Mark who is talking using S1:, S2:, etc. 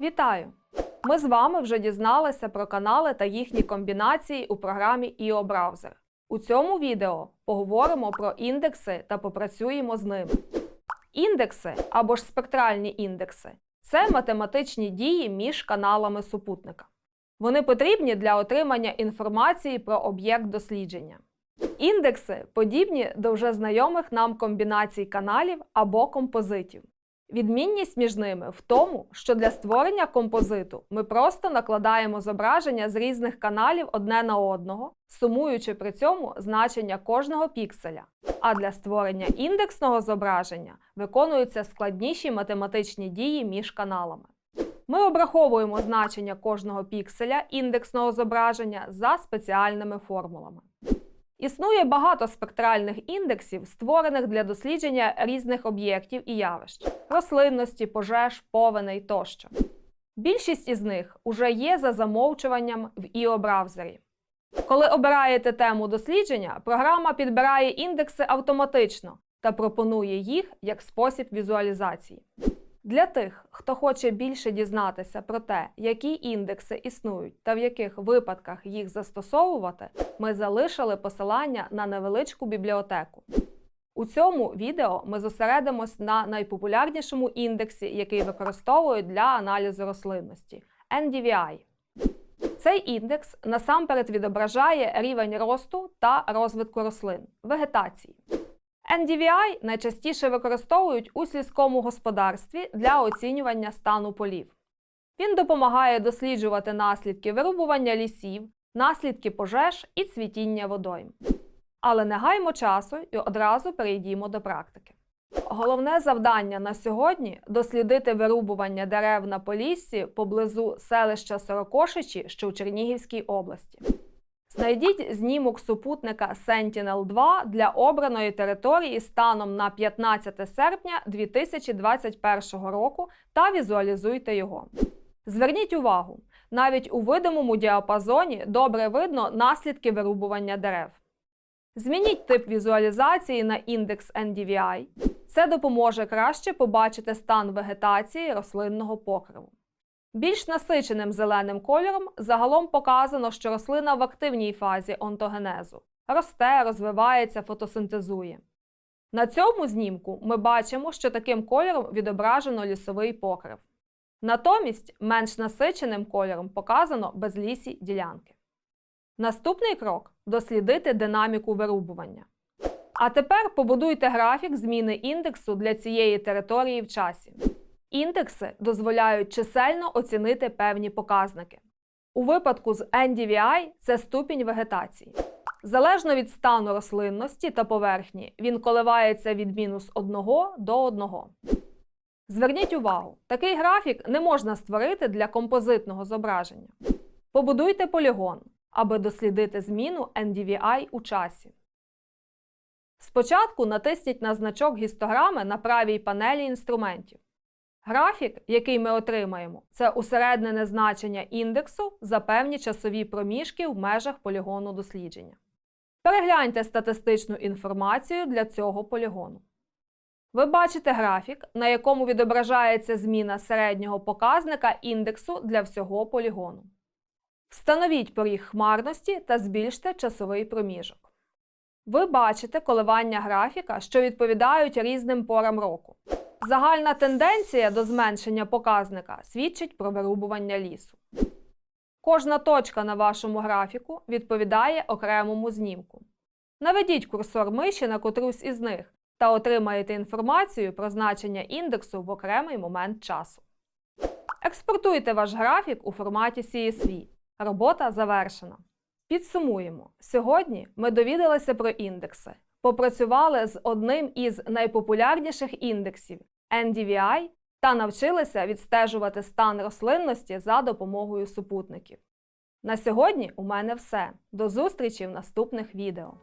S1: Вітаю! Ми з вами вже дізналися про канали та їхні комбінації у програмі IO Browser. У цьому відео поговоримо про індекси та попрацюємо з ними. Індекси або ж спектральні індекси це математичні дії між каналами супутника. Вони потрібні для отримання інформації про об'єкт дослідження. Індекси подібні до вже знайомих нам комбінацій каналів або композитів. Відмінність між ними в тому, що для створення композиту ми просто накладаємо зображення з різних каналів одне на одного, сумуючи при цьому значення кожного пікселя. А для створення індексного зображення виконуються складніші математичні дії між каналами. Ми обраховуємо значення кожного пікселя індексного зображення за спеціальними формулами. Існує багато спектральних індексів, створених для дослідження різних об'єктів і явищ рослинності, пожеж, повеней тощо. Більшість із них уже є за замовчуванням в IO-браузері. Коли обираєте тему дослідження, програма підбирає індекси автоматично та пропонує їх як спосіб візуалізації. Для тих, хто хоче більше дізнатися про те, які індекси існують та в яких випадках їх застосовувати, ми залишили посилання на невеличку бібліотеку. У цьому відео ми зосередимось на найпопулярнішому індексі, який використовують для аналізу рослинності NDVI. Цей індекс насамперед відображає рівень росту та розвитку рослин вегетації. NDVI найчастіше використовують у сільському господарстві для оцінювання стану полів. Він допомагає досліджувати наслідки вирубування лісів, наслідки пожеж і цвітіння водойм. Але не гаймо часу і одразу перейдімо до практики. Головне завдання на сьогодні дослідити вирубування дерев на Поліссі поблизу селища Сорокошичі, що в Чернігівській області. Знайдіть знімок супутника Sentinel-2 для обраної території станом на 15 серпня 2021 року та візуалізуйте його. Зверніть увагу, навіть у видимому діапазоні добре видно наслідки вирубування дерев. Змініть тип візуалізації на індекс NDVI. Це допоможе краще побачити стан вегетації рослинного покриву. Більш насиченим зеленим кольором загалом показано, що рослина в активній фазі онтогенезу росте, розвивається, фотосинтезує. На цьому знімку ми бачимо, що таким кольором відображено лісовий покрив. Натомість менш насиченим кольором показано безлісі ділянки. Наступний крок дослідити динаміку вирубування. А тепер побудуйте графік зміни індексу для цієї території в часі. Індекси дозволяють чисельно оцінити певні показники. У випадку з NDVI це ступінь вегетації. Залежно від стану рослинності та поверхні, він коливається від мінус 1 до 1. Зверніть увагу, такий графік не можна створити для композитного зображення. Побудуйте полігон, аби дослідити зміну NDVI у часі. Спочатку натисніть на значок гістограми на правій панелі інструментів. Графік, який ми отримаємо, це усереднене значення індексу за певні часові проміжки в межах полігону дослідження. Перегляньте статистичну інформацію для цього полігону. Ви бачите графік, на якому відображається зміна середнього показника індексу для всього полігону. Встановіть поріг хмарності та збільште часовий проміжок. Ви бачите коливання графіка, що відповідають різним порам року. Загальна тенденція до зменшення показника свідчить про вирубування лісу. Кожна точка на вашому графіку відповідає окремому знімку. Наведіть курсор миші на котрусь із них та отримаєте інформацію про значення індексу в окремий момент часу. Експортуйте ваш графік у форматі CSV. Робота завершена. Підсумуємо: сьогодні ми довідалися про індекси, попрацювали з одним із найпопулярніших індексів NDVI та навчилися відстежувати стан рослинності за допомогою супутників. На сьогодні у мене все. До зустрічі в наступних відео.